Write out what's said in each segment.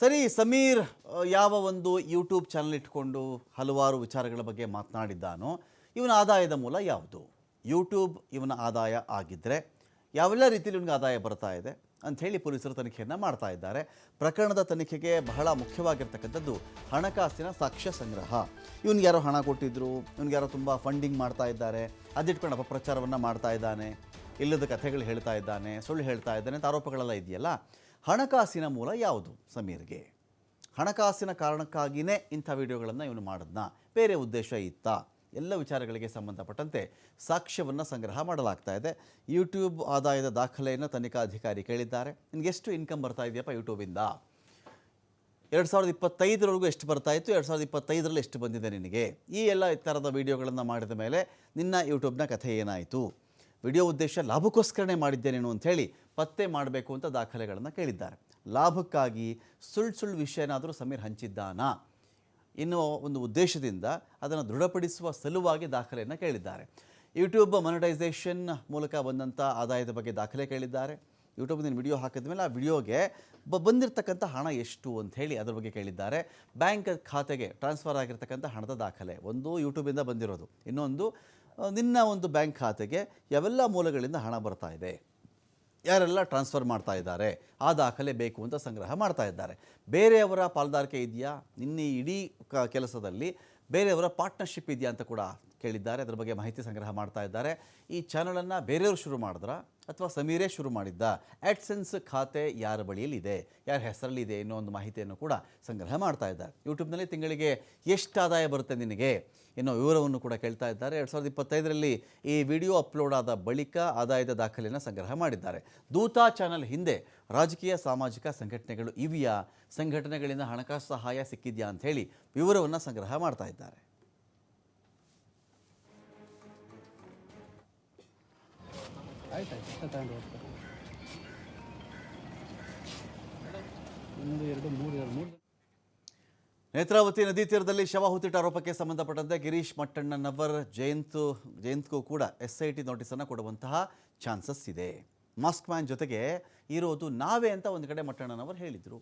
ಸರಿ, ಸಮೀರ್ ಯಾವ ಒಂದು ಯೂಟ್ಯೂಬ್ ಚಾನಲ್ ಇಟ್ಕೊಂಡು ಹಲವಾರು ವಿಚಾರಗಳ ಬಗ್ಗೆ ಮಾತನಾಡಿದ್ದಾನೋ, ಇವನ ಆದಾಯದ ಮೂಲ ಯಾವುದು? ಯೂಟ್ಯೂಬ್ ಇವನ ಆದಾಯ ಆಗಿದ್ದರೆ ಯಾವೆಲ್ಲ ರೀತಿಯಲ್ಲಿ ಇವನಿಗೆ ಆದಾಯ ಬರ್ತಾ ಇದೆ ಅಂಥೇಳಿ ಪೊಲೀಸರು ತನಿಖೆಯನ್ನು ಮಾಡ್ತಾ ಇದ್ದಾರೆ. ಪ್ರಕರಣದ ತನಿಖೆಗೆ ಬಹಳ ಮುಖ್ಯವಾಗಿರ್ತಕ್ಕಂಥದ್ದು ಹಣಕಾಸಿನ ಸಾಕ್ಷ್ಯ ಸಂಗ್ರಹ. ಇವನಿಗೆ ಯಾರೋ ಹಣ ಕೊಟ್ಟಿದ್ರು ಇವನಿಗೆ ಯಾರೋ ತುಂಬ ಫಂಡಿಂಗ್ ಮಾಡ್ತಾ ಇದ್ದಾರೆ ಅದಿಟ್ಕೊಂಡು ಅಪಪ್ರಚಾರವನ್ನು ಮಾಡ್ತಾ ಇದ್ದಾನೆ, ಇಲ್ಲದ ಕಥೆಗಳು ಹೇಳ್ತಾ ಇದ್ದಾನೆ, ಸುಳ್ಳು ಹೇಳ್ತಾ ಇದ್ದಾನೆ ಅಂತ ಆರೋಪಗಳೆಲ್ಲ ಇದೆಯಲ್ಲ? ಹಣಕಾಸಿನ ಮೂಲ ಯಾವುದು? ಸಮೀರ್ಗೆ. ಹಣಕಾಸಿನ ಕಾರಣಕ್ಕಾಗಿಯೇ ಇಂಥ ವಿಡಿಯೋಗಳನ್ನು ಇವನು ಮಾಡಿದ್ನ? ಬೇರೆ ಉದ್ದೇಶ ಇತ್ತಾ? ಎಲ್ಲ ವಿಚಾರಗಳಿಗೆ ಸಂಬಂಧಪಟ್ಟಂತೆ ಸಾಕ್ಷ್ಯವನ್ನು ಸಂಗ್ರಹ ಮಾಡಲಾಗ್ತಾ ಇದೆ. ಯೂಟ್ಯೂಬ್ ಆದಾಯದ ದಾಖಲೆಯನ್ನು ತನಿಖಾಧಿಕಾರಿ ಕೇಳಿದ್ದಾರೆ. ನಿನಗೆ ಎಷ್ಟು ಇನ್ಕಮ್ ಬರ್ತಾ ಇದೆಯಪ್ಪ ಯೂಟ್ಯೂಬಿಂದ? ಎರಡು ಸಾವಿರದ ಇಪ್ಪತ್ತೈದರವರೆಗೂ ಎಷ್ಟು ಬರ್ತಾ ಇತ್ತು? ಎರಡು ಸಾವಿರದ ಇಪ್ಪತ್ತೈದರಲ್ಲಿ ಎಷ್ಟು ಬಂದಿದೆ ನಿನಗೆ? ಈ ಎಲ್ಲ ಥರದ ವಿಡಿಯೋಗಳನ್ನು ಮಾಡಿದ ಮೇಲೆ ನಿನ್ನ ಯೂಟ್ಯೂಬ್ನ ಕಥೆ ಏನಾಯಿತು? ವಿಡಿಯೋ ಉದ್ದೇಶ ಲಾಭಕ್ಕೋಸ್ಕರನೇ ಮಾಡಿದ್ದೇನೇನು ಅಂಥೇಳಿ ಪತ್ತೆ ಮಾಡಬೇಕು ಅಂತ ದಾಖಲೆಗಳನ್ನು ಕೇಳಿದ್ದಾರೆ. ಲಾಭಕ್ಕಾಗಿ ಸುಳ್ಳು ಸುಳ್ಳು ವಿಷಯನಾದರೂ ಸಮೀರ್ ಹಂಚಿದ್ದಾನಾ? ಎನ್ನುವ ಒಂದು ಉದ್ದೇಶದಿಂದ ಅದನ್ನು ದೃಢಪಡಿಸುವ ಸಲುವಾಗಿ ದಾಖಲೆಯನ್ನು ಕೇಳಿದ್ದಾರೆ. ಯೂಟ್ಯೂಬ್ ಮೊನಟೈಸೇಷನ್ ಮೂಲಕ ಬಂದಂಥ ಆದಾಯದ ಬಗ್ಗೆ ದಾಖಲೆ ಕೇಳಿದ್ದಾರೆ. ಯೂಟ್ಯೂಬ್ ನೀನು ವಿಡಿಯೋ ಹಾಕಿದ ಮೇಲೆ ಆ ವಿಡಿಯೋಗೆ ಬ ಬಂದಿರತಕ್ಕಂಥ ಹಣ ಎಷ್ಟು ಅಂತ ಹೇಳಿ ಅದರ ಬಗ್ಗೆ ಕೇಳಿದ್ದಾರೆ. ಬ್ಯಾಂಕ್ ಖಾತೆಗೆ ಟ್ರಾನ್ಸ್ಫರ್ ಆಗಿರ್ತಕ್ಕಂಥ ಹಣದ ದಾಖಲೆ. ಒಂದು ಯೂಟ್ಯೂಬಿಂದ ಬಂದಿರೋದು. ಇನ್ನೊಂದು ನಿನ್ನ ಒಂದು ಬ್ಯಾಂಕ್ ಖಾತೆಗೆ ಯಾವೆಲ್ಲ ಮೂಲಗಳಿಂದ ಹಣ ಬರ್ತಾ ಇದೆ? ಯಾರೆಲ್ಲ ಟ್ರಾನ್ಸ್ಫರ್ ಮಾಡ್ತಾ ಇದ್ದಾರೆ? ಆ ದಾಖಲೆ ಬೇಕು ಅಂತ ಸಂಗ್ರಹ ಮಾಡ್ತಾ ಇದ್ದಾರೆ. ಬೇರೆಯವರ ಪಾಲ್ದಾರಿಕೆ ಇದೆಯಾ? ನಿನ್ನ ಇಡೀ ಕ, ಕೆಲಸದಲ್ಲಿ ಬೇರೆಯವರ ಪಾರ್ಟ್ನರ್ಶಿಪ್ ಇದೆಯಾ ಅಂತ ಕೂಡ ಕೇಳಿದ್ದಾರೆ, ಅದರ ಬಗ್ಗೆ ಮಾಹಿತಿ ಸಂಗ್ರಹ ಮಾಡ್ತಾ ಇದ್ದಾರೆ. ಈ ಚಾನಲನ್ನು ಬೇರೆಯವರು ಶುರು ಮಾಡಿದ್ರ? ಅಥವಾ ಸಮೀರೇ ಶುರು ಮಾಡಿದ್ದ? ಆ್ಯಡ್ಸೆನ್ಸ್ ಖಾತೆ ಯಾರ ಬಳಿಯಲ್ಲಿದೆ? ಯಾರ ಹೆಸರಲ್ಲಿ ಇದೆ ಅನ್ನೋ ಒಂದು ಮಾಹಿತಿಯನ್ನು ಕೂಡ ಸಂಗ್ರಹ ಮಾಡ್ತಾ ಇದ್ದಾರೆ. ಯೂಟ್ಯೂಬ್ನಲ್ಲಿ ತಿಂಗಳಿಗೆ ಎಷ್ಟು ಆದಾಯ ಬರುತ್ತೆ ನಿನಗೆ ಎನ್ನೋ ವಿವರವನ್ನು ಕೂಡ ಕೇಳ್ತಾ ಇದ್ದಾರೆ. ಎರಡು ಸಾವಿರದ ಇಪ್ಪತ್ತೈದರಲ್ಲಿ ಈ ವಿಡಿಯೋ ಅಪ್ಲೋಡ್ ಆದ ಬಳಿಕ ಆದಾಯದ ದಾಖಲೆಯನ್ನು ಸಂಗ್ರಹ ಮಾಡಿದ್ದಾರೆ. ದೂತ ಚಾನಲ್ ಹಿಂದೆ ರಾಜಕೀಯ ಸಾಮಾಜಿಕ ಸಂಘಟನೆಗಳು ಇವೆಯಾ? ಸಂಘಟನೆಗಳಿಂದ ಹಣಕಾಸು ಸಹಾಯ ಸಿಕ್ಕಿದೆಯಾ ಅಂಥೇಳಿ ವಿವರವನ್ನು ಸಂಗ್ರಹ ಮಾಡ್ತಾ ಇದ್ದಾರೆ. ಆಯ್ತು ಆಯ್ತು. ಒಂದು, ಎರಡು, ಮೂರು ಎರಡು, ಮೂರು ನೇತ್ರಾವತಿ ನದಿ ತೀರದಲ್ಲಿ ಶವ ಹುತ್ತಿಟ್ಟ ಆರೋಪಕ್ಕೆ ಸಂಬಂಧಪಟ್ಟಂತೆ ಗಿರೀಶ್ ಮಟ್ಟಣ್ಣನವರ್ ಜಯಂತು, ಜಯಂತ್ಗೂ ಕೂಡ ಎಸ್ ಐ ಟಿ ನೋಟಿಸನ್ನು ಕೊಡುವಂತಹ ಚಾನ್ಸಸ್ ಇದೆ. ಮಾಸ್ಕ್ ಮ್ಯಾನ್ ಜೊತೆಗೆ ಇರೋದು ನಾವೇ ಅಂತ ಒಂದು ಕಡೆ ಮಟ್ಟಣ್ಣನವರು ಹೇಳಿದರು.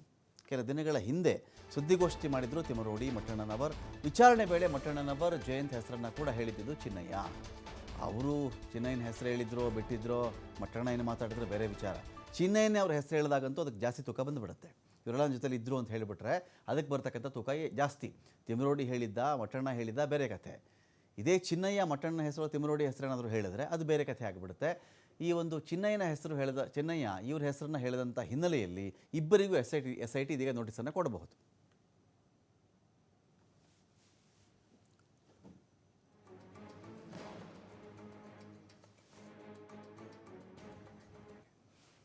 ಕೆಲ ದಿನಗಳ ಹಿಂದೆ ಸುದ್ದಿಗೋಷ್ಠಿ ಮಾಡಿದ್ರು ತಿಮರೋಡಿ ಮಟ್ಟಣ್ಣನವರ್ ವಿಚಾರಣೆ ವೇಳೆ ಮಟ್ಟಣ್ಣನವರ್ ಜಯಂತ್ ಹೆಸರನ್ನು ಕೂಡ ಹೇಳಿದ್ದು ಚಿನ್ನಯ್ಯ. ಅವರು ಚಿನ್ನಯ್ಯನ ಹೆಸರು ಹೇಳಿದ್ರೋ, ಬಿಟ್ಟಿದ್ರೋ ಮಟ್ಟಣ್ಣ ಏನು ಮಾತಾಡಿದ್ರು ಬೇರೆ ವಿಚಾರ. ಚಿನ್ನಯ್ಯನೇ ಅವ್ರ ಹೆಸರು ಹೇಳಿದಾಗಂತೂ ಅದಕ್ಕೆ ಜಾಸ್ತಿ ತೂಕ ಬಂದುಬಿಡುತ್ತೆ. ಇವರೆಲ್ಲ ಜೊತೆಲಿ ಇದ್ರು ಅಂತ ಹೇಳಿಬಿಟ್ರೆ ಅದಕ್ಕೆ ಬರ್ತಕ್ಕಂಥ ತೂಕ ಜಾಸ್ತಿ. ತಿಮರೋಡಿ ಹೇಳಿದ್ದ ಮಟ್ಟಣ್ಣ ಹೇಳಿದ್ದ, ಬೇರೆ ಕಥೆ. ಇದೇ ಚಿನ್ನಯ್ಯ ಮಟ್ಟಣ್ಣ ಹೆಸರು, ತಿಮರೋಡಿ ಹೆಸರೇನಾದರೂ ಹೇಳಿದ್ರೆ ಅದು ಬೇರೆ ಕಥೆ ಆಗಿಬಿಡುತ್ತೆ. ಈ ಒಂದು ಚಿನ್ನಯ್ಯನ ಹೆಸರು ಹೇಳಿದ, ಚಿನ್ನಯ್ಯ ಇವ್ರ ಹೆಸರನ್ನ ಹೇಳಿದಂಥ ಹಿನ್ನೆಲೆಯಲ್ಲಿ ಇಬ್ಬರಿಗೂ S I T, S I T ಇದೀಗ ನೋಟಿಸನ್ನು ಕೊಡಬಹುದು.